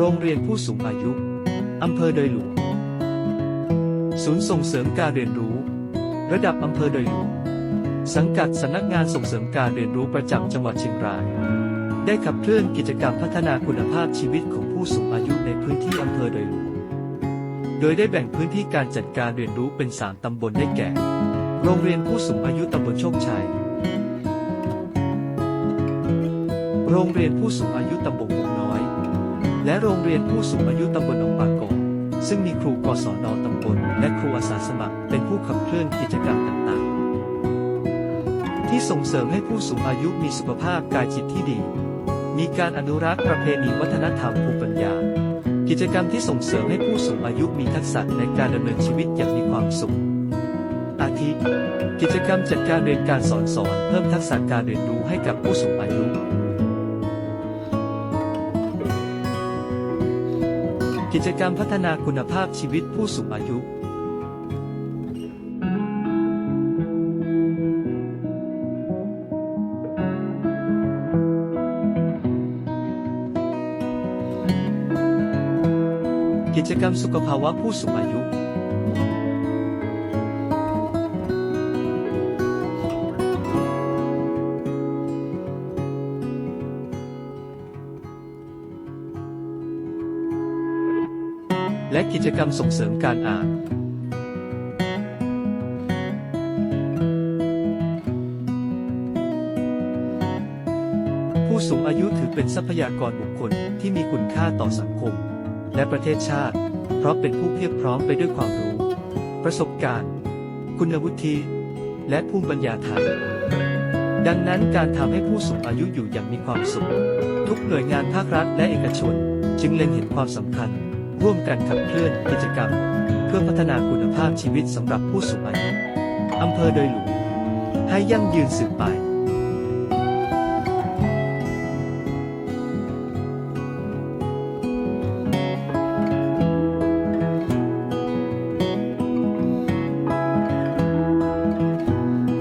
โรงเรียนผู้สูงอายุ อำเภอโดอยหลวง ศูนย์ส่งเสริมการเรียนรู้ ระดับอำเภอโดอยหลวง สังกัดสำนักงานส่งเสริมการเรียนรู้ประจำจังหวัดเชียงราย ได้ขับเคลื่อนกิจกรรมพัฒนาคุณภาพชีวิตของผู้สูงอายุในพื้นที่อำเภอโดอยหลวง โดยได้แบ่งพื้นที่การจัดการเรียนรู้เป็น 3 ตำบลได้แก่ โรงเรียนผู้สูงอายุตำบลโชคชัย โรงเรียนผู้สูงอายุตำบล และโรงเรียนผู้สูงอายุตำบลหนองปากกงซึ่งมีครูกศนตำบลและครูอาสาสมัครเป็นผู้ขับเคลื่อนกิจกรรมต่างๆ ที่ส่งเสริมให้ผู้สูงอายุมีสุขภาพกายจิตที่ดี มีการอนุรักษ์ประเพณีวัฒนธรรมภูมิปัญญา กิจกรรมที่ส่งเสริมให้ผู้สูงอายุมีทักษะในการดำเนินชีวิตอย่างมีความสุข อาทิ กิจกรรมจัดการเรียนการสอนสอนเพิ่มทักษะการเรียนรู้ให้กับผู้สูงอายุ กิจกรรมพัฒนาคุณภาพชีวิตผู้สูงอายุกิจกรรมสุขภาวะผู้สูงอายุ และกิจกรรมส่งเสริมการอ่านผู้สูงอายุถือเป็นทรัพยากรบุคคลที่มีคุณค่าต่อสังคม และประเทศชาติ เพราะเป็นผู้เพียบพร้อมไปด้วยความรู้ ประสบการณ์ คุณวุฒิและภูมิปัญญาไทย ดังนั้นการทำให้ผู้สูงอายุอยู่อย่างมีความสุข ทุกหน่วยงานภาครัฐและเอกชน จึงเล็งเห็นความสำคัญ ร่วมกันขับเคลื่อนกิจกรรม เพื่อพัฒนาคุณภาพชีวิตสำหรับผู้สูงอายุอำเภอโดยหลวงให้ยั่งยืนสืบไป